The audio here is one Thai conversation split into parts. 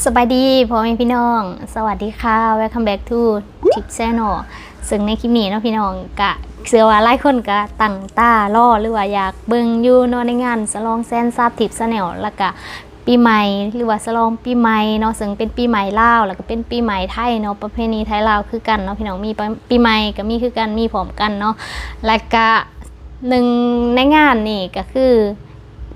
สบายดีพ่อแม่พี่น้อง สวัสดีค่ะ welcome back to Tip Channel ซึ่งในคลิปนี้เนาะพี่น้องกะเชื่อว่าหลายคนก็ตั้งตารอหรือว่าอยากเบิ่งอยู่เนาะในงานสลองแซนซาบทิป Channel แล้วก็ปีใหม่หรือว่าสลองปีใหม่เนาะซึ่งเป็นปีใหม่ลาวแล้วก็เป็นปีใหม่ไทยเนาะประเพณีไทยลาวคือกันเนาะพี่น้องมีปีใหม่ก็มีคือกันมีพร้อมกันเนาะแล้วก็หนึ่งในงานนี่ก็คือ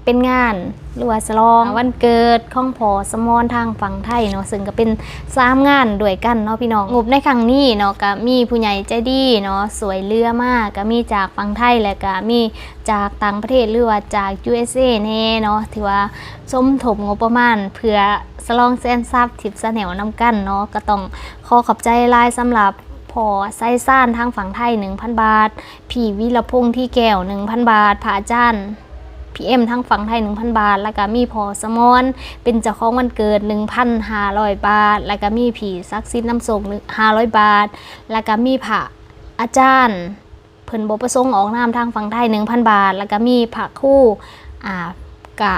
เป็นงานหรือว่าฉลองวันเกิดของพอสมอนทางฝั่งไทยเนาะซึ่งก็เป็นสามงานด้วยกันเนาะพี่น้องงบในครั้งนี้เนาะก็มีผู้ใหญ่ใจดีเนาะสวยเรือมากก็มีจากฝั่งไทยและก็มีจากต่างประเทศหรือว่าจาก USA แน่เนาะที่ว่าสมทบงบประมาณ เพื่อสลองแซนซับทิปสแนวนำกันเนาะก็ต้องขอขอบใจหลายสำหรับพอไส้ซ่านทางฝั่งไทย 1,000 บาทพี่วิรพงษ์ที่แก้ว 1,000 บาทพระอาจารย์ พีเอ็มทั้งฝั่งไทย 1,000 บาท แล้วก็มีพอสมอนเป็นเจ้าของวันเกิด 1,500 บาท แล้วก็มีผีซักซิดน้ำส่ง500 บาท แล้วก็มีพระอาจารย์เพิ่นบประสงค์ออกนามทางฝั่งไทย 1,000 บาท แล้วก็มีพระคู่อ่ากะ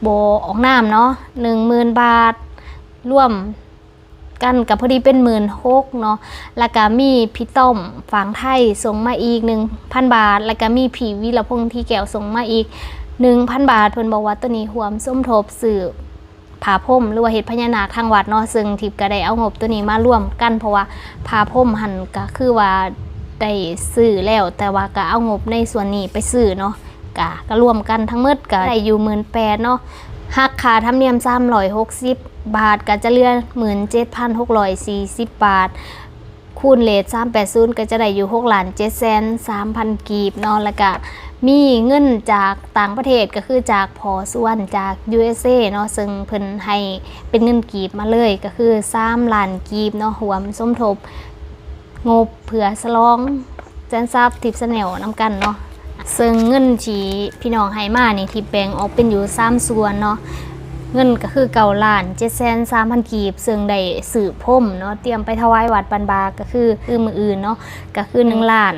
โบออกนามเนาะ10,000 บาทร่วม กันกับพอดีเป็นหมื่นหกเนาะแล้วก็มีพี่ต้อมฝังไทยส่งมาอีก1,000บาท แล้วก็มีผีวิรพงษ์ที่แก้วส่งมาอีก1,000บาทเพิ่นบอกว่าตัวนี้หวมส้มทบสื่อผาพรมหรือว่าเฮ็ดพญานาคทางวัดเนาะซึ่งทิพย์ก็ได้เอางบตัวนี้มาร่วมกันเพราะว่าผาพรมหันก็คือว่าได้ซื้อแล้ว แต่ว่าก็เอางบในส่วนนี้ไปซื้อเนาะก็ก็รวมกันทั้งหมดก็ได้อยู่18,000เนาะ หักค่าธรรมเนียม360 บาทก็จะเหลือ17,640 บาท คูณเลท380 ก็จะได้อยู่6ล้าน7แสน3,000 กีบเนาะแล้วก็มีเงินจากต่างประเทศก็คือจากพอส่วนจาก USA เนาะซึ่งเพิ่นให้เป็นเงินกีบมาเลยก็คือ3ล้านกีบเนาะรวมสมทบ งบเผื่อสลองแจนซับทิปสแนลน้ำกันเนาะ ซึ่งเงินที่พี่น้องให้มานี่ที่แบ่งออกเป็นอยู่3ส่วนเนาะเงินก็คือเก่าล้าน7แสน3,000กีบ ซึ่งได้สืบพรมเนาะเตรียมไปถวายวัดบันบาก็คือคือมืออื่นเนาะก็คือ1ล้าน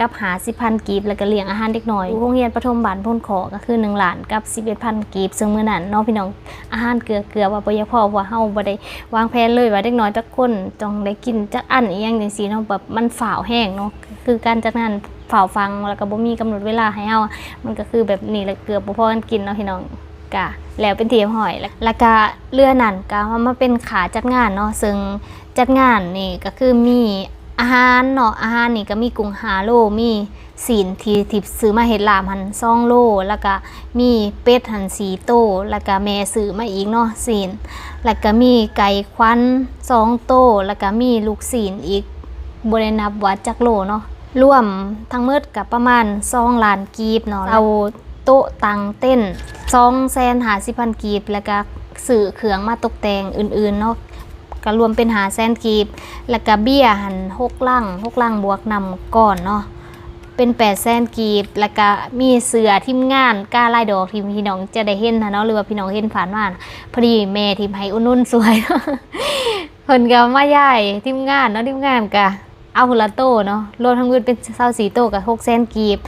กับหา10,000กีบ แล้วก็เลี้ยงอาหารเด็กน้อยโรงเรียนประถมบ้านพ้นขอก็คือ1ล้านกับ11,000กีบ ซึ่งเมื้อนั้นเนาะพี่น้องอาหารเกลือเกลือว่าบ่อยากพอว่าเฮาบ่ได้วางแผนเลยว่าเด็กน้อยจักคนต้องได้กินจักอันอีหยังจังซี่เนาะแบบมันฝ่าวแห้งเนาะคือการจัดงาน ฝ่าฟังแล้วก็บ่มีกำหนดเวลาให้เฮามันก็คือแบบนี้แหละเกือบบ่พอกันกินเนาะพี่น้องกะแล้วเป็นทีมหอยแล้วก็เรือนั่นก็มามาเป็นขาจัดงานเนาะซึ่งจัดงานนี่ก็คือมีอาหารเนาะอาหารนี่ก็มีกุ้งหาโลมีศีลทีที่ซื้อมาเฮ็ดลาบหันซองโล แล้วก็มีเป็ดหันสีโต แล้วก็แม่ซื้อมาอีกเนาะศีลแล้วก็มีไก่ควันสองโต แล้วก็มีลูกศีลอีกบรินับวัดจักโลเนาะ รวมทั้งหมดกับประมาณ2ล้านกีบเนาะเอาโต๊ะตังเต้น2แสนหาสิพันกีบ แล้วก็สื่อเครื่องมาตกแต่งอื่นๆเนาะก็รวมเป็นหาแสนกีบ แล้วก็เบี้ยหัน6ลัง6ลังบวกนำก่อนเนาะเป็น8แสนกีบ แล้วก็มีเสือทีมงานกล้าไล่ดอกทีมพี่น้องจะได้เห็นนะเนาะหรือว่าพี่น้องเห็นผ่านมานะพอดีแม่ทีมให้อุ่นนุ่นสวยเพิ่นก็มาย่ายทีมงานเนาะทีมงานก็ เอาหุ่นละโตเนาะรวมทั้งหมดเป็น24โตกับ6แสนกีบ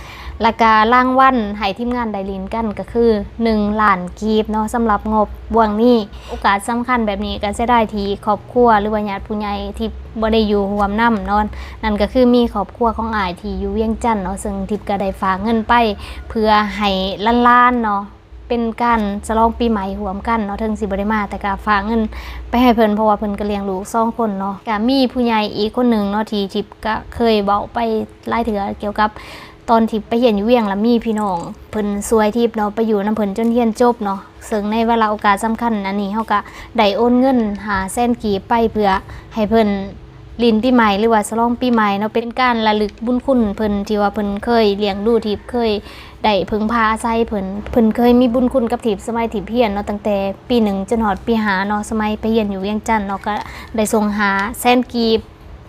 แล้วก็รางวัลให้ทีมงานไดลินกันก็คือ1ล้านกีบเนาะสำหรับงบบวงนี้โอกาสสำคัญแบบนี้ก็จะได้ที่ครอบครัวหรือว่าญาติผู้ใหญ่ที่บ่ได้อยู่ร่วมนํเนาะนั่นก็คือมีครอบครัวของอ้ายที่อยู่เวียงจันทน์เนาะซึ่งทิพย์ก็ได้ฝากเงินไป เพื่อให้ล้านๆเนาะ เป็นการฉลองปีใหม่รวมกันเนาะถึงสิบ่ได้มาแต่ก็ฝากเงินไปให้เพิ่นเพราะว่าเพิ่นก็เลี้ยงลูกสองคนเนาะก็มีผู้ใหญ่อีกคนหนึ่งเนาะที่ทิพย์ก็เคยเว้าไปหลายเถื่อเกี่ยวกับตอนที่ไปเรียนอยู่เวียงแล้วมีพี่น้องเพิ่นซวยทิพย์เนาะไปอยู่นํเพิ่นจนเรียนจบเนาะซึ่งในเวลาโอกาสสำคัญอันนี้เฮาก็ได้โอนเงินหาแสนกีบไปเพื่อให้เพิ่น ลินปีใหม่หรือว่าฉลองปีใหม่เนาะเป็นการระลึกบุญคุณเพิ่นที่ว่าเพิ่นเคยเลี้ยงดูทิพย์เคยได้พึ่งพาอาศัยเพิ่นเพิ่นเคยมีบุญคุณกับถีบสมัยถีบเพียนเนาะตั้งแต่ปีหนึ่งจนหอดปีหาเนาะสมัยไปเรียนอยู่เวียงจันทน์เนาะก็ได้ส่งหาแสนกีบ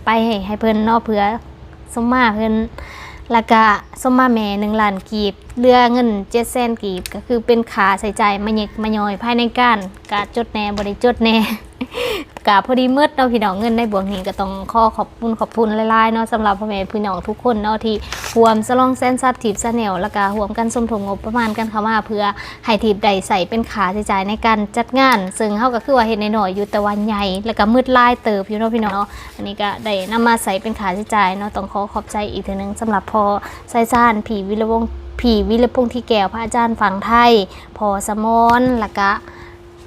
ไปให้ให้เพิ่นเนาะเพื่อสมมาเพิ่นแล้วก็สมมาแม่หนึ่งล้านกีบ เรือเงินเจ็ดแสนกีบก็คือเป็นขาใส่ใจมาเยกมาย่อยภายในการกะจดแน่บ่ได้จดแน่กะพอดีมืดเนาะพี่น้องเงินในบวงนี้ก็ต้องขอขอบคุณขอบคุณหลายๆเนาะสำหรับพ่อแม่พี่น้องทุกคนเนาะที่ห่วมสลองแซนซัดทีบซะแนวแล้วก็ห่วมกันสมทบงบประมาณกันเข้ามาเพื่อให้ทีบใดใส่เป็นขาใช้จ่ายในการจัดงาน ซึ่งเฮาก็คือว่าเฮ็ดน้อยอยู่แต่วันใหญ่แล้วก็มืดลายเติบอยู่เนาะพี่น้องเนาะอันนี้ก็ได้นำมาใส่เป็นขาใช้จ่ายเนาะต้องขอขอบใจอีกทีนึงสำหรับพอไซซ่านผีวิรวง ผีวิรพงษ์ที่แก้วพระอาจารย์ฝั่งไทยพอสมอนแล้วก็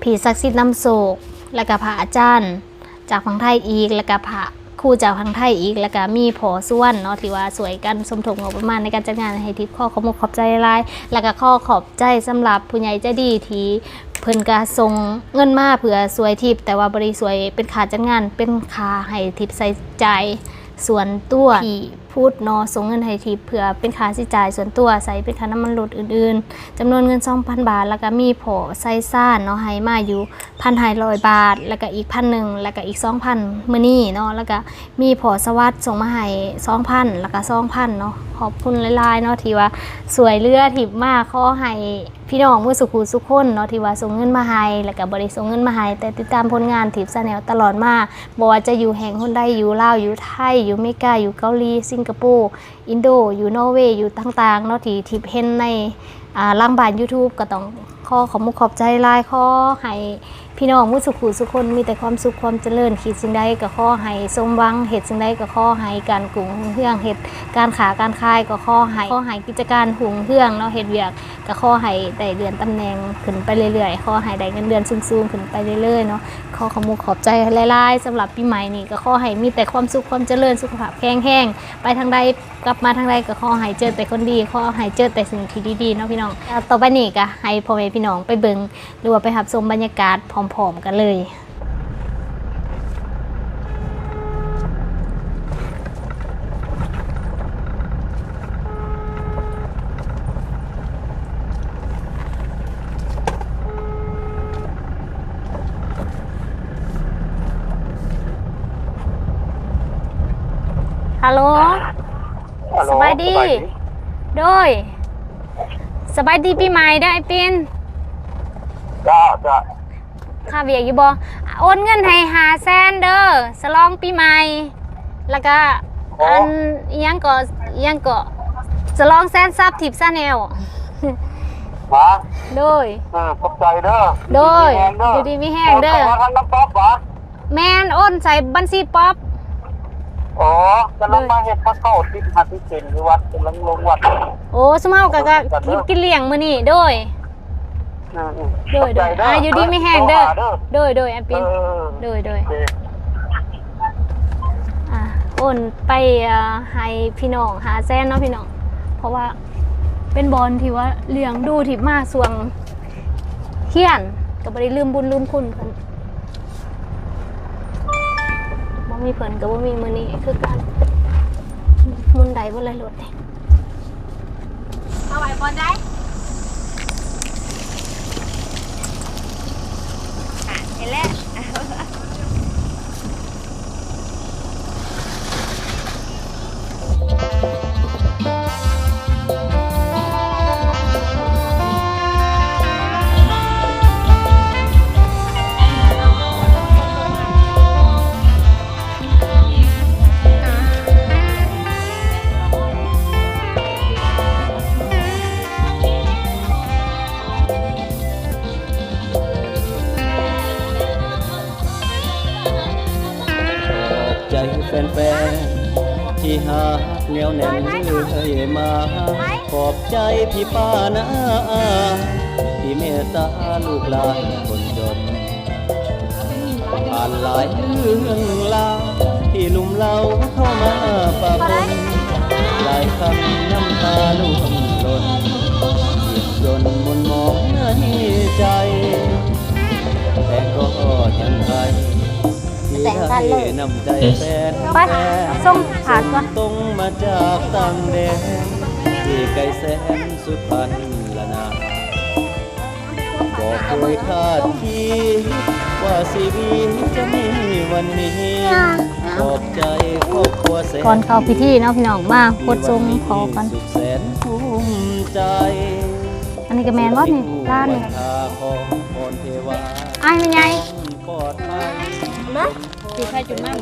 ผีศักดิ์สิทธิ์น้ำโศกแล้วก็พระอาจารย์ จากฝั่งไทยอีกแล้วก็พระครู่จากฝั่งไทยอีกแล้วก็มีผอส่วนเนาะที่ว่าสวยกันสมทบงบประมาณในการจัดงานให้ทิพข้อขอบคุณขอบใจลายแล้วก็ข้อขอบใจสำหรับผู้ใหญ่ใจดีที่เพิ่นก็ส่งเงินมาเผื่อสวยทิพแต่ว่าบริสวยเป็นค่าจัดงานเป็นค่าให้ทิพใส่ใจส่วนตัวที่ พูดนาะส่งเงินให้ทิพเผื่อเป็นค่าใช้จ่ายส่วนตัวใส่เป็นค่าน้ำมันรถอื่นๆจำนวนเงิน2,000 บาท แล้วก็มีผอไซซ่านเนาะให้มาอยู่พันหายร้อยบาท แล้วก็อีกพันหนึ่งแล้วก็อีก2,000มื้อนี้เนาะแล้วก็มีผอสวัสด์ส่งมาให้2,000แล้วก็2,000เนาะขอบคุณหลายๆเนาะที่ว่าสวยเรือถิบมากขอให้พี่น้องมือสุขุสุขคนเนาะที่ว่าส่งเงินมาให้แล้วก็บริส่งเงินมาให้แต่ติดตามผลงานถิบแนลตลอดมาบ่ว่าจะอยู่แห่งคนใดอยู่ลาวอยู่ไทยอยู่เมกาอยู่เกาหลีสิงงคโปร์อินโดอยู่นอร์เวย์อยู่ต่างๆเนาะที่ทิพเห็นในอ่าล่างบาน YouTube ก็ต้องขอขอบมุขขอบใจไลน์ขอให้ พี่น้องมุสุขุสุขคนมีแต่ความสุขความเจริญคิดสิ่งใดก็ข้อให้สมหวังเหตุสิ่งใดก็ข้อให้การกลุ่งหุ่งเฮืองเหตุการขาการคายก็ข้อให้ข้อให้กิจการหุงเฮืองเนาะเหตุเวียกก็ข้อให้ได้เดือนตำแหน่งขึ้นไปเรื่อยๆข้อให้ได้เงินเดือนสูงๆขึ้นไปเรื่อยๆเนาะข้อขอมุขอบใจหลายๆสำหรับปีใหม่นี่ก็ข้อให้มีแต่ความสุขความเจริญสุขภาพแข็งแรงไปทางใดกลับมาทางใดก็ข้อให้เจอแต่คนดีข้อให้เจอแต่สิ่งที่ดีๆเนาะพี่น้องต่อไปนี้ก็ให้พ่อแม่พี่น้องไปเบิ่งหรือว่าไปหับชมบรรยากาศพร้อมๆกันเลยฮัลโหลฮัลโหลสบายดี โดย สบายดีปีใหม่ได้อไอ้ปินจ้าจ้า ค่าเวียกอยู่บ่โอนเงินให้หาแสนเด้อสลองปีใหม่ แล้วก็อันอิหยังก็อิหยังก็สลองแสนซับทิปซาแนลมาโดยเออขอบใจเด้อโดยแห้งเด้ออยู่ดีมีแห้งเด้อโนเข้ามาทางน้ำป๊อปวะแมนโอนใส่บัญชีป๊อปอ๋อจะลงมาเฮ็ดข้าวเข้าที่หัดที่เซ็นที่วัดกำลังลงวัด โอ้สมเฮาก็ก็กินกินเลี้ยงมื้อนี้โดยอืมอืม โดยขอบใจโดยอ่าอยู่ดีมีแห้งเด้อโทรหาโดยโดยไอ้เอปินอโดยโดยโอเคอะโอนไปเอ่อให้พี่น้องหาแซนเนาะพี่น้องเพราะว่าเป็นบอลที่ว่าเลี้ยงดูที่มาส่วงเฮียนก็บ่ได้ลืมบุญลืมคุณเพิ่นบ่มีเพิ่นก็บ่มีมื้อนี้คือกันมุนใดบ่เลยรถนี่เอาไว้บอลได้ อะเห็นแล้ว พี่ป้านะอาที่เมตตาลูกหลานคนจนผ่านหลายเรื่องราวที่ลุ่มเล่าเข้ามาปะปนหลายคำน้ำตาล่วงหล่นเยียบยนมนมองในใจ แต่ก็ยังไงที่ให้นำใจแฟนไปส่งผ่านก่อนตรงมาจากต่างแดน ที่ไกลแสนสุดพันละนาบอกเคยคาดคิดว่าชีวิตจะมีวันนี้ขอบใจครอบครัวแสนก่อนเข้าพิธีเนาะพี่น้องมาโคตรทรงขอกันสุดแสนภูมิใจ อันนี้ก็แมนว่านี่ร้านนี่ทาของพรเทวาอ้ายเป็นไงปลอดภัยจุดไฟจุดมั่ง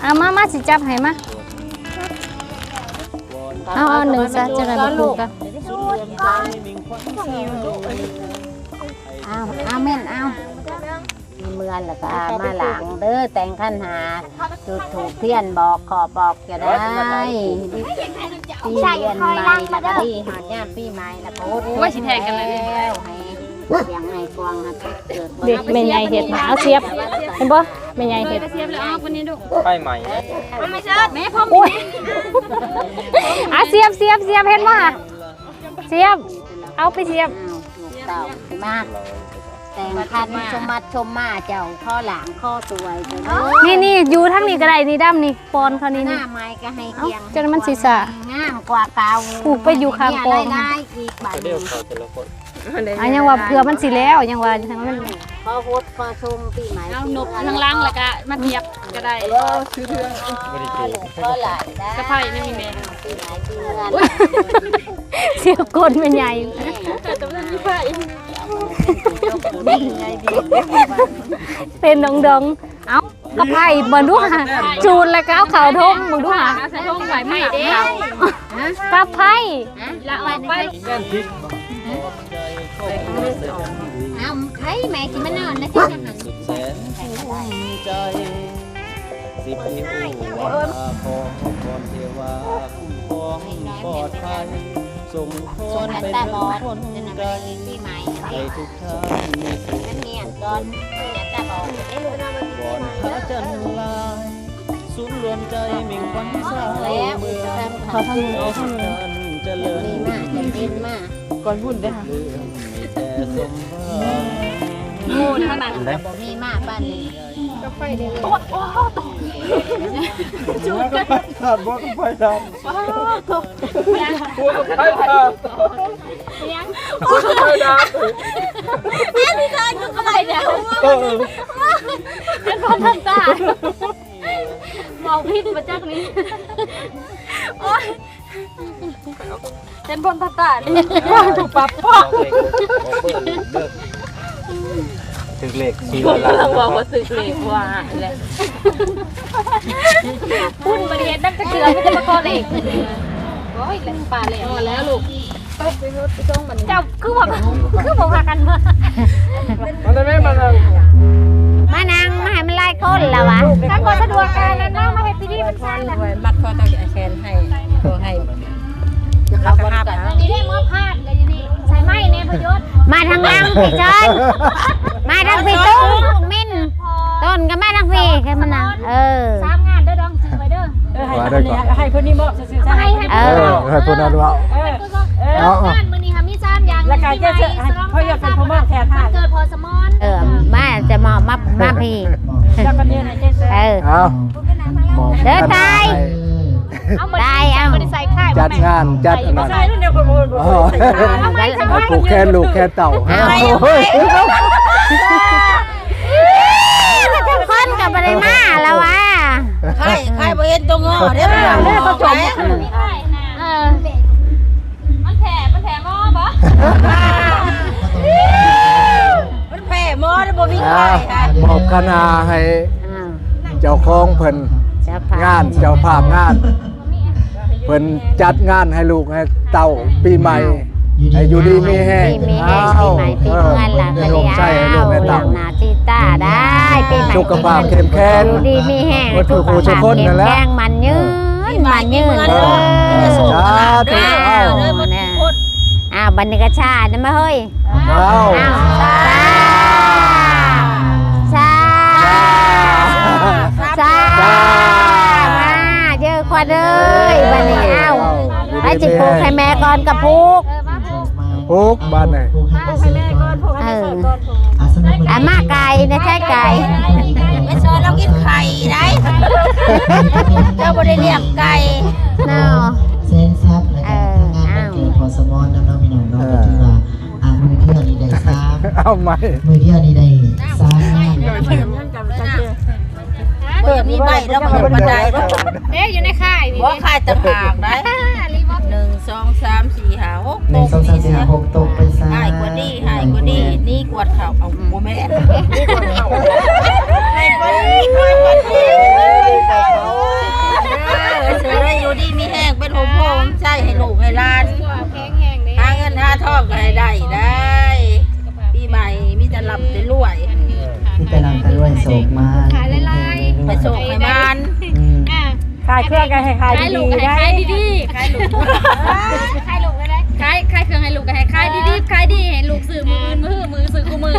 เอามามาสิจับให้มา เอาเอาหนึ่งซะจะได้บ่ถูกกันเอาเอาแม่นเอามีเมือนแล้วก็มาหลังเด้อแต่งขันหาจุดถูกเทียนบอกขอบอกจะได้ปีเรียนใหม่แล้วก็ที่หอดย่ามปีใหม่แล้วก็โอ้ว่าสิแทงกันเลยให้ เสียงไห้กวางฮะเกิดเด็กแม่ใหญ่เฮ็ดมาเอาเสียบเห็นบ่แม่ใหญ่เฮ็ดไฟใหม่อุ้ยอะเสียบเสียบเสียบเห็นบ่ค่ะเสียบ เอาไปเสียบลูกเต่ามาแต่งคันชมมัดชมมาเจ้าข้อหลังข้อสวยเจ้านี่นี่อยู่ทั้งนี้ก็ได้นี่ดำนี่ปอนเขานี่หนี่น้าไม้ก็ให้เอ้าเกียงจนมันศีรษะงามกว่าเก่าผูกไปอยู่ข้างโปงได้อีกบาทเดี๋ยวเขาแต่ละคน อะยังว่าเผื่อมันสิแล้วยังว่าทางมันข้อโคตรข้อชมปีใหม่เอาหนบทางล่างแล้วก็มาเทียบก็ได้ไม่ได้เจอข้อหลายได้กระไผ่นี่มีแมงปีใหม่ปีเงินเสียบก้นแม่ใหญ่เป็นดองดองๆเอ้ากระไผ่เบิ่งดูค่ะจูนแล้วก็เอาเขาทงเบิ่งดูค่ะใส่ทงไหวไหมเด้กระไผ่ละออกไป เอาใครแม่ที่มันนอนนะที่นั่นสุดแสนภูมิใจ สิบนิ้ววาของพรเทวาคุ้มครองปลอดภัยส่งพส่วนรอันไปตาถึบงอดคนจะนำไกไปลปีใหม่ให้ทุกท่านมีสุขนั่นเนียนก่อนอันตาบอดเอ้ลูกวอนพระจันทร์ลายสูนรวมใจมิ่งขวัญสาวแล้วเมืองทำขอเขาทางเอาทุกท่านเจริญดีมากจะกินมากก่อนบุญเด้อค่ะเรื่องมี แต่สมหวังโง่ทางนั้นบ่มีมากบ้านนี้ขาดบ่ต้องไฟดำบ่ต้องไฟดำเออเป็นคนทำตาเมาพิษมาจากนี้โอ๊ย เป็นบนตาตานี่ถูกปรับพ่อถึงเลขสี่ร้อยล้านเราบอกว่าสึกเหล็กว่าเลยพุ่นบริเวณนั่นก็เกือไม่จะมาคอเหล็กโอ้ยเหล็กป่าเหล็กมาแล้วลูกเจ้าคือบอกคือบอกพากันมามันได้ไหมมันได้มานั่งมาให้มันไล่คนแล้ววะถ้าคนสะดวกการนั้นน้ามาให้ปีนี้มันสร้างแล้วมัดคอตะแคนให้ตัวให้ เราก็หับนี่ได้มอบพาดเลยอยู่นี่ใส่ไม้ในพยศมาทางนั่งพี่เชิญมาทางพี่ตุ้งมินต้นก็มาทางพี่ให้มันนั่งเออสามงานเด้อดองจือไว้เด้อให้คนนี้ให้คนนี้มอบซื่อๆให้เออให้คนนั้นว่าเออเอองานมื้อนี้ค่ะมีสามอย่างแล้วก็จะจะให้เขาอยากเป็นผู้มอบแทนให้เกิดพอสมอนเออมาจะมอบมามาพี่แล้วก็เนี่ยให้เจ๊เสืออเอาเด้อตายเอามาได้ได้ใส่ค่าย จัดงานจัดอันนั้นใช่เดี๋ยวคนโมยอ๋อเอาผูกแขนลูกแขนเต่าฮะโอ้ยทุกคนกับบริมาแล้ววะใช่ใช่บ่เห็นตัวงอเด้อเด้อเขาจมมีค่ายนะเออมันแผ่มันแผ่งอบ่มันแผ่หมอได้บ่มีอ่าใครค่ะมอบคณาให้อ้าวเจ้าของเพิ่นเจ้าภาพงานเจ้าภาพงาน เพิ่นจัดงานให้ลูกให้เต่าปีใหม่ ให้อยู่ดีมีแห้งปีมีแห้งปีใหม่ปีเงินหลังเอก็อเดีใช่ให้ยลูวกให้หลัเต่างนาจิตาได้ปีใหม่สุขภาพเข้มแข็งอยู่ดีมีแห้งวัตถุผู้ชนคนนั่นแหละแข็งมันยืนมันยืนเอเอออสาธุอ้าเอาวเนี่ยอ้าวบรรยากาศชาตินะมาเฮ้ยเอาอ้าว ว่าเลยบันนี้อ้าวให้จิผูกให้แม่ก่อนกับผูกเออมาผูกผูกบ้านไหนมาให้แม่ก่อนผูกให้เอแม่อเสิร์ฟก่อนผูกอามาไก่นะใช่ไก่ไม่ซอยเรากินไข่ได้เจ้าบ่ได้เลี้ยงไก่เนาะเซนซับและการทำงานวันเกิดพอสมอนน้องๆพี่น้องเนาะก็ถือว่าอ่ามือเที่ยวนี้ได้สามเอาไหมมือเที่ยวนี้ได้สา มงานเปิดมีใบแล้วก็บันไดบ่เด้อยู่ในค่ายนี่บ่ายต่างหากได้หนึ่งสองสามสี่ห้าหกหนึ่งสองสามสี่ห้าหกตกไปสามหายกว่านี้หายกว่านี้นี่กวาดเข่าเอาโมแม่นให้คนให้คนเสือได้อยู่ดีมีแห้งเป็นหัวโพงใช่ให้ลูกให้หลานหาเงินหาทองก็ให้ได้ได้ปีใหม่มีแต่รับแต่รวย ที่ไปนำไปด้วยโศกมาไปส่งให้บ้านอืมขายเครื่องกันให้ขายดีๆได้ขายดีๆขายลูกขายลูกก็ได้ขายขายเครื่องให้ลูกก็ให้ขายดีๆขายดีให้ลูกซื้อมืออื่นมือมือซื้อกูมือ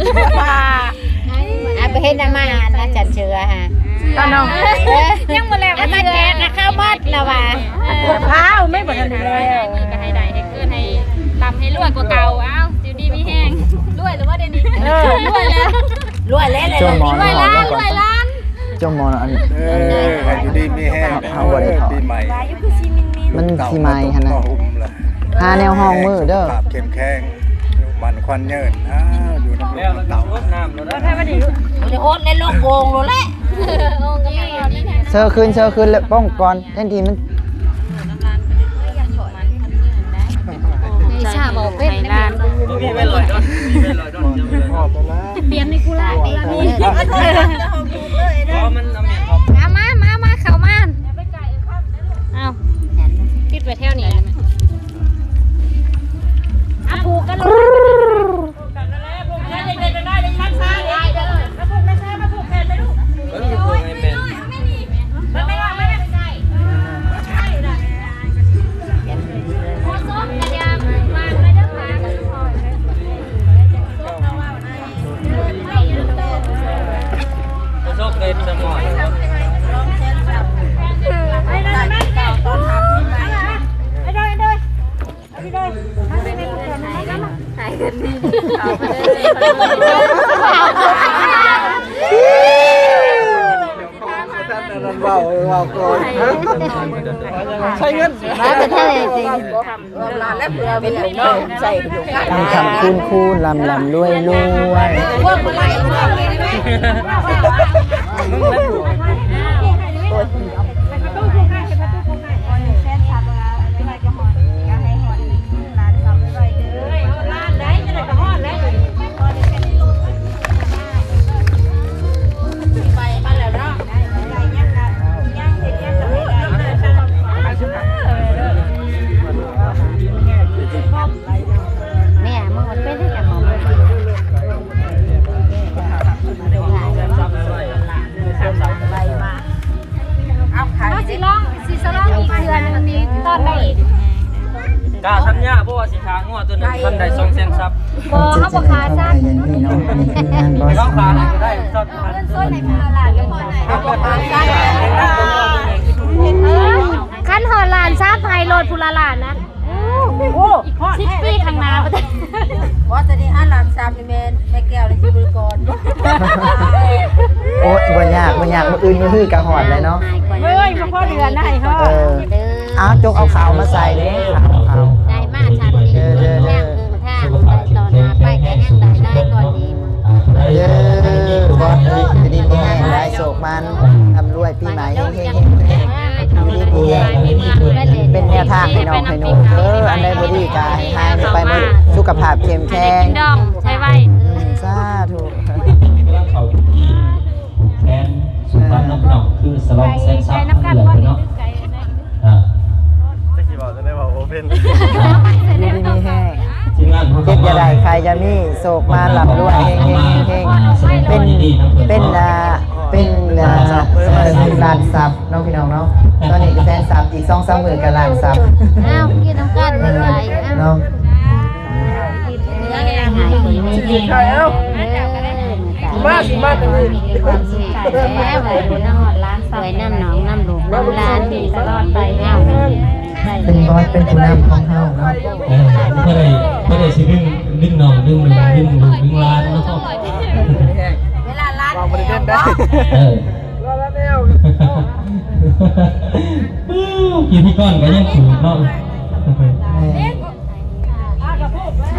อะไปเฮ็ดน้ำมันนะจันเชือฮะตอนน้องยังมาแล้วเอามาแจกนะข้าวมัดแล้วว่ะข้าวไม่หมดเลยนี่ก็ให้ได้ให้เกินให้ลำให้รวยกว่าเก่าเอ้าจิวดีมีแห้งรวยหรือว่าเดี๋ยวนี้รวยแล้ว รวยแล้วเลยจ้องมอนรวยล้านรวยล้านจ้องมอนอันเออให้อยู่ดีมีแห้งเฮาบ่ได้ปีใหม่มันสิไม้หั่นน่ะอุ้มล่ะหาแนวห้องมือเด้อภาพเข้มแข็งอยู่มันควันเยินอ้าวอยู่น้ำลแล้วมมันเต่ารดน้ำแล้วนะมันจะโอ๊ตในโลกโกงรู้แหละองค์ก็ไม่เอานี่เชอคืนเชอคืนแล้วป้องก่อนแทนทีมันชาบอกเป็นล้าน มีไม่ลอยดอนมีไม่ลอยดอนจะเลยเปลี่ยนในกุหลาบกุหลาบนี่เพราะมันเอาเมียนออกเอามามามาเข้ามาเอาติดไปเท่านี้ ณลำลำรวยรวยพวกมันไหลพวกนี้ไหม นึงนี้ตอนไหนอีกกาทัญญาเพราะว่าสิขางัวตัวหนึงทันได้สองแสนซับบ่เฮาบ่ขาซะเย็นพี่น้องอันนี้คืองานบอสน้องขาอะไรก็ได้ซับเงินส้นในพลาลานก็พอได้เออคันหอลานซาไพโลดพุลาลานนะ โอ้สิบปีข้างหน้าบ่ได้ว่าจะนี่ห้าล้านสามแม่แม่แก้วในชีวิตก่อนโอ้ยบ่ยากบ่ยากมื้ออื่นมื้อฮื้อกะหอดเลยเนาะเฮ้ยมาพ่อเดือนได้เฮาเออเอาจกเอาขาวมาใส่เด้ขาวขาวได้มากชาตินี้แห้งคือทางไปต่อหน้าไปก็ยังได้ได้ก่อนดีมึงเย้บอสเอ้ยอยู่ดีมีแห้งได้โศกมันทำรวยปีใหม่เฮงเฮงเฮงเฮงอยู่ดีมีแห้งเป็นแนวทางให้น้องให้หนูเอออันใดบ่ดีก็ให้หายไปหมดสุขภาพเข้มแข็งกินดองใช่ไว้อืมสาธุกำลังเข้าพิธีแทนสุพรรณน้ำหนองคือสลองแสนซับเดือนเนาะอ่าจะกี่บอกจะได้ว่าโอเพ่นอยู่ดีมีแห้งทีมงานเขาเจ็บจะได้ใครจะมีโศกมาหลับด้วยเฮงเฮงเฮงเป็นเป็นอ่า เป็นอ่าลานซับน้องพี่น้องเนาะตอนนี้ก็แสนซับอีกสองสามหมื่นกับลานซับอ้าวกินน้ำกันไม่ไหวอ้าวเนาะใช่เอ้ามาสิมาตรงนี้ความสุขแล้วไปดูน้ำหอดล้านสวยน้ำหนองน้ำหลวงน้ำลานดีตลอดไปอ้าวเป็นบอสเป็นผู้นำของเฮาเนาะเออไม่ได้ไม่ได้สิดึงดึงหนองดึงหนึ่งดึงหนึ่งดึงล้านเนาะ เวลาร้านวางบริเวณได้เออกินที่ก้อนก็ยังถูกเนาะ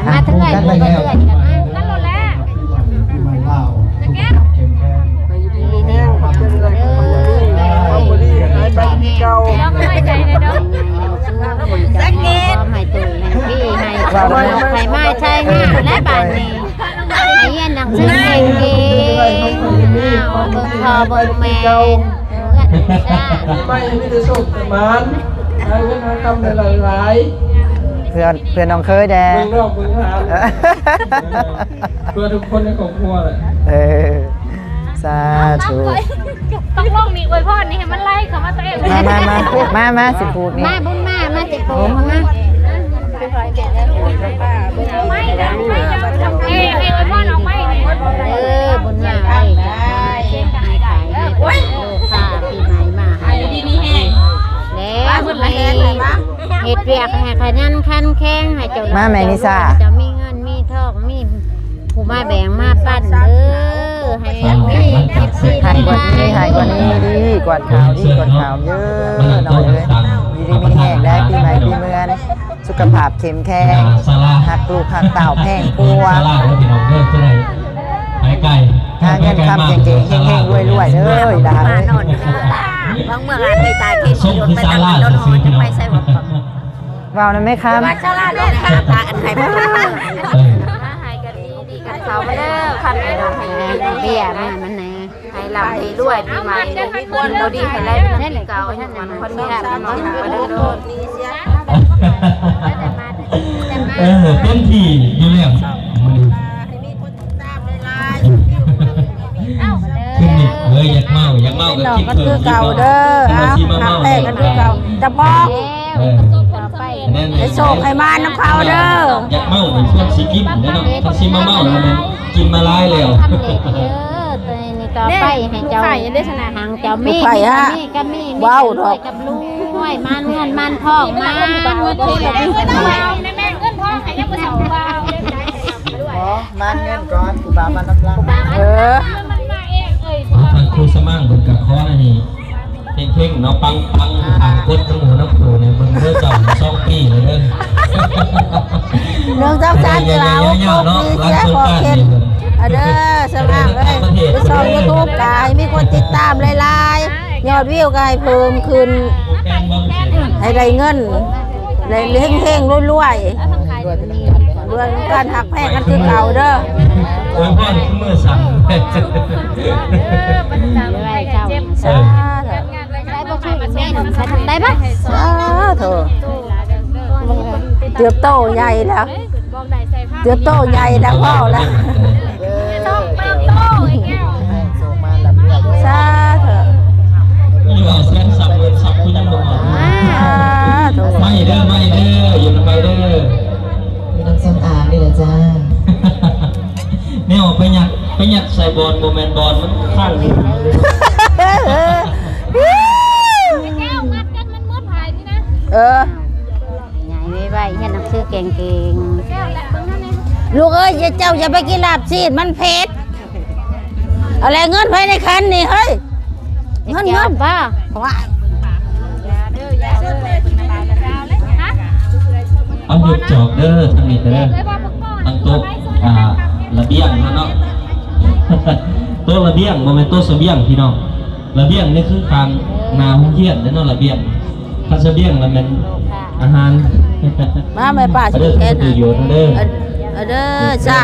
มาทั้งเงกันเพื่ไปอนแล้วกันนะ เบิ่งพอเบิ่งแม่เพื่อนจ้าไม่ไม่ได้ส่งแต่มันหาเงินหาคำในหลายเพื่อนเพื่อนน้องเคยแดๆงเมืองนอกเมืองหาเพื่อทุกคนในครอบครัวแหละเออสาธุต้องลงนี่อวยพรนี่ให้มันไล่เขามาตัวเองมามามามามาสิพูดนี่มาบุญมา มาสิปูมาไม่ได้ไม่ได้เอ้ยเอ้ยอวยพรออกไปนี่เออบุญมาไว้จ้าให้ขาย ให้ลูกค้าปีใหม่มาให้ดีมีแห้งแล้วบุญให้เฮ็ดเวียกให้ขยันขันแข็งให้เจ้ามาแม่นิซ่าจะมีเงินมีทองมีผู้มาแบ่งมาปั้นเด้อให้มีคิดสิหายกว่านี้หายกว่านี้ดีกว่าข่าวดีกว่าข่าวเยอะหน่อยเลยดีดีมีแห้งได้ปีใหม่ปีเมือนสุขภาพเข้มแข็งซาลาหักลูกหักเต่าแพงปัวซาลาแล้วพี่น้องเด้อจะได้ไปไกล หาเงินคำเก่งๆเฮงๆรวยๆเด้ออีดามาเอ้ยนอนบางเมื่ออาจไปตายเคสส่โยนไปซาตั้งลาโดนหอจะไปใส่หัวว่าวนั้นไหมครับมาชาลาโดนขาตาอันไหนบ้างเออเขาไปเด้อคันให้ดอกให้เบี้ยมามันแน่ให้ลำให้รวยปีใหม่มีคนบ่ดีให้ไล่เป็นเก่าท่านมันคนนี้มันน้อยไปเด้อเด้อเออเต็มที่อยู่แล้วมันขึ้ากเมาอยากเมาก็คิดเพิ่มคิดเนาะเอาสิมาเมาเลยกันคือเก่าจะบอกเออต่อไปให้โชคให้มาน้ำเขาเด้ออยากเมาเป็นพวกสิกินเด้อเนาะถ้าสิมาเมาแล้วมันกินมาหลายแล้วทำเด็กเด้อตัวนี้ต่อไปให้เจ้าหางเจ้ามีมีก็มีกับลูกห้วยมันเงินมันทองมันเทแบบนี้แม่เงินทองให้ยังบ่เฒ่าว่ามันเงินก่อนกูบามันน้ำลังเออมันมาเองเอ้ยทางครูสมั่งเพิ่นก็ ขออันนี้เพ่งๆเนาะปังปังทางกดทั้งหัวน้ำโขเนี่ยเบิ่งเด้อเจ้าสองปีเลยเด้อเรื่องเจ้าจ้าจะเอาพวกนี้เสียขอเข็นเด้อสมางเลยไปส่องยูทูบกายมีคนติดตามหลายๆยอดวิวกายเพิ่มขึ้นให้ได้เงินได้เฮงเฮงๆรวยรวยรวยการหักแพงกันคือเก่าเด้อ โอ้ยพ่อนี่คือมือสั่นอะไรเจ้าสาธุได้บ่คือแม่นฉันได้ปะสาธุเติบโตใหญ่แล้วเติบโตใหญ่แล้วพ่อแล้วต้องเติมโตอีกแล้วส่งมาลำเลือดสาธุอยู่เอาเส้นสับเงินสับคุณยังบ่เอาสาธุไม่เด้อไม่เด้ออยู่นำไปเด้อมีน้ำส้มอ่างนี่แหละจ้า แนวไปหยัดไปหยัดใส่บอลโมเมนต์บอลมันข้างอยู่แก้วมัดกันมันมืดภายนี่นะเออใหญ่ไม่ไหวเฮ็ดหนังสือเก่งแก้วแหละเบิ่งนั่นเองลูกเอ้ยอย่าเจ้าอย่าไปกินลาบซีดมันเผ็ดอะไรเงินภายในคันนี่เฮ้ยๆเงินเงินป้าว้ายเอาหยุดจอกเด้อทางนี้เด้อเลยว่าพวกพ่อตั้งโต๊ะอ่า ระเบียงนะเนาะโต๊ะระเบียงโมเมนโต๊ะเสบียงพี่น้องระเบียงนี่คือการนาห้องเฮียนเด้อเนาะระเบียงถ้าเสบียงแล้วมันอาหารมาแม่ป้าเอาสิเด้อแค่ถืนั้อนอยู่เด้อเอาเอาเด้อจ้า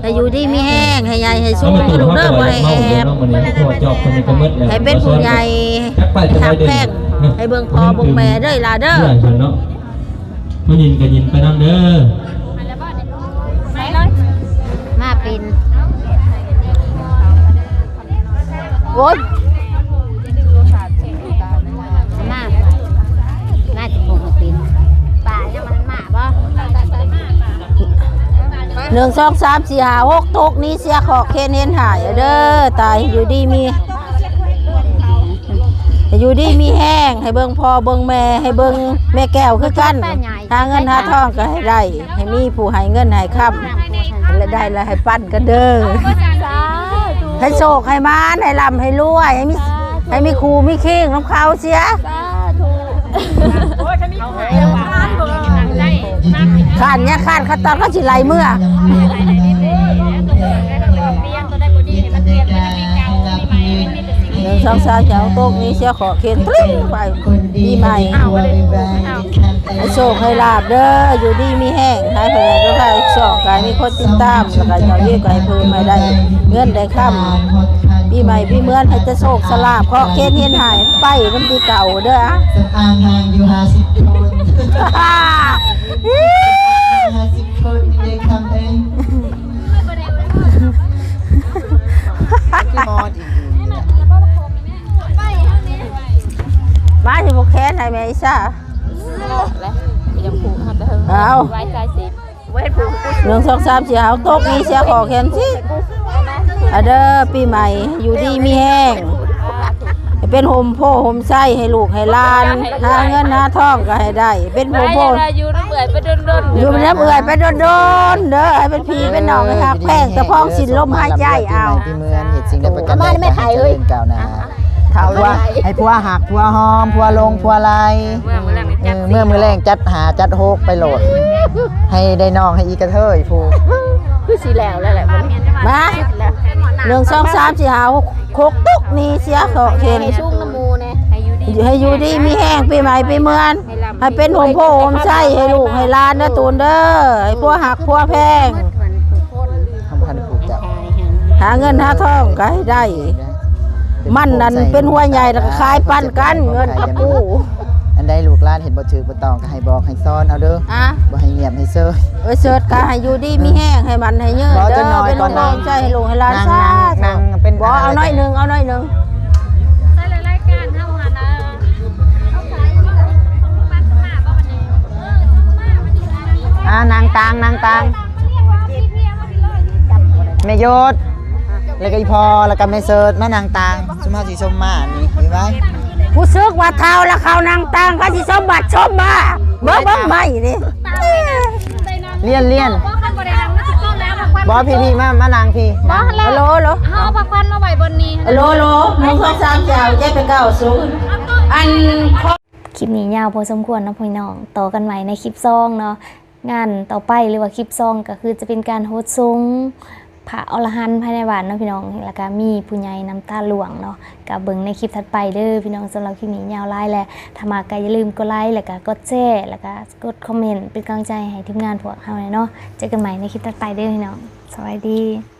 ให้อยู่ดีมีแห้งให้ใหญ่ให้สูเอางมาตู้ลูกเฮาเด้อก็บ่ไว้ให้เมาแอเด้อบเนาะมื้อนี้พวกจอบคนนี้ก็หมดแล้วให้เป็นผู้ใหญ่จักไปจะทัได้กเด้แพงให้เบิ่งพ่อเบิ่งแม่เด้อล่ะเด้อเด้อเพิ่นเนาะผู้ยินก็ยินไปนํเด้อ โอ๊ยมาน่าจะคงเป็นป่ายังมันมาบ่หนึ่งสองสามสี่ห้าหกตกนี้เสียขอเคนเห็นหายเด้อตายอยู่ดีมี อยู่ดีมีแห้งให้เบิ่งพ่อเบิ่งแม่ให้เบิ่งแม่แก้วคือกันหาเงินหาทองก็ให้ได้ให้มีผู้ให้เงินให้ค้ำและได้แล้วให้ปั้นกันเด้อ ให้โชคให้มานให้ร่ำให้รวยให้มีให้มีครูมีเค้งน้ำเขาเสียขานเนี่ยขานขัดตอนก็สิไหลเมื่อหนึ่งสองสามสามโต๊ะนี้เสียขอเคนตริ้งไปปีใหม่ให้โชคให้ลาบเด้ออยู่ดีมีแห้งให้เพื่อนด้วยค่ะสองกายมีคนติดตามแล้วก็จะเรียกไก่เพิ่มมาได้ เงินได้ค่ำปีใหม่ปีเมือนให้จะโศกสลาบเพราะเคนเฮียนหายไปน้ำปีเก่าเด้ออะสำอางหางอยู่50คน50คนเด็กทำเองมอดอีกมาสิบ่แค้นให้แม่อีซ่ายังผูกหัดเถอะเอาไว้ใจสิ หนึ่งสองสามสี่เอาตกนี้เสียขอแค้นสิอะเด้อปีใหม่อยู่ดีมีแห้งให้เป็นโฮมโพโฮมไส้ให้ลูกให้หลานหาเงินหาทองก็ให้ได้ เป็นโฮมโพอยู่น้ำเบื่อไปดนๆอยู่เป็นน้ำเอื่อยไปโดนๆเด้อให้เป็นพีเป็นน้องให้หักแป้งตะพองสินลมหายใจเอาที่เมืองเห็ดสิ่งใดประการใดไม่ไข่เอ้ยก้าวหน้าผัวให้ผัวหักผัวหอมผัวลงผัวลายเออเมื่อมือแรงจัดหาจัดโฮกไปโหลด ให้ได้น้องให้อีกระเทยผู้คือสีแล้วแล้วแหละมันมาหนึ่งสองสามสี่ห้าหกหกตุกนี่เสียขอเข็นให้ชุ่มน้ำมูเนี่ยให้อยู่ดีให้อยู่ดีมีแห้งปีใหม่ปีเมือนให้เป็นโฮมโพโฮมไส้ให้ลูกให้หลานเด้อตูนเด้อให้ผัวหักผัวแพงทำพันผูกจับหาเงินหาทองก็ให้ได้ มันนั่นเป็นหัวใหญ่แล้วก็ขายปั้นกันเงินกระปู อันใดลูกหลานเห็นบ่ถือบ่ตองก็ให้บอกให้ซ้อนเอาเด้ออะบ่ให้เงียบให้เซ้อเอ้ยเสิร์ชก็ให้อยู่ดีมีแห้งให้มันให้ยืดบ่เด้จะน้ออยเป็นก่อนโฮนะมใจให้ลูกให้หลานนั่งซะนั่งนั่งเป็นบ่เอาน้อยหนึงเอาน้อยหนึงใช่เลยรายการเท่าหันนะเขาขายอยู่ที่สมมาสมาบ่วันนี้เออสมมาวันนี้อ่านางตางนางตางพี่เพียมาสิเลยจับแม่ยศแล้วก็อีพอแล้วก็แม่เสิร์ชมานางตางสุมาสีชมมานี่เห็นไหม ผู้ซึกว่าเท่าแล้วเขานางตังเขาสิสมบัติชมมาเบิ่งเบิ่งใหม่นี่เลี่ยนเลี่ยนบ่คันบ่ได้นำมาสิก้มแล้วพักวันบอพี่พี่มามานางพี่บ่ฮันแล้วฮัลโหลฮัลโหลเฮาพักวันมาไว้บนนี้ฮัลโหลฮัลโหลหนึ่งสองสามสี่ห้าเจ็ดแปดเก้าศูนย์อันคลิปนี้ยาวพอสมควรเนาะพี่น้อง ต่อกันใหม่ในคลิปซองเนาะงานต่อไปหรือว่าคลิปซองก็คือจะเป็นการโฮสต์ซง พระอรหันต์ภายในบ้านเนาะพี่น้องแล้วก็มีผู้ใหญ่น้ำตาหลวงเนาะกับเบิ่งในคลิปถัดไปเด้อพี่น้องสำหรับคลิปนี้ยาวไล่แหละถ้ามาก็อย่าลืมกดไลค์แล้วก็กดแชร์แล้วก็กดคอมเมนต์เป็นกำลังใจให้ทีมงานพวกเราเนาะเจอกันใหม่ในคลิปถัดไปเด้อพี่น้องสวัสดี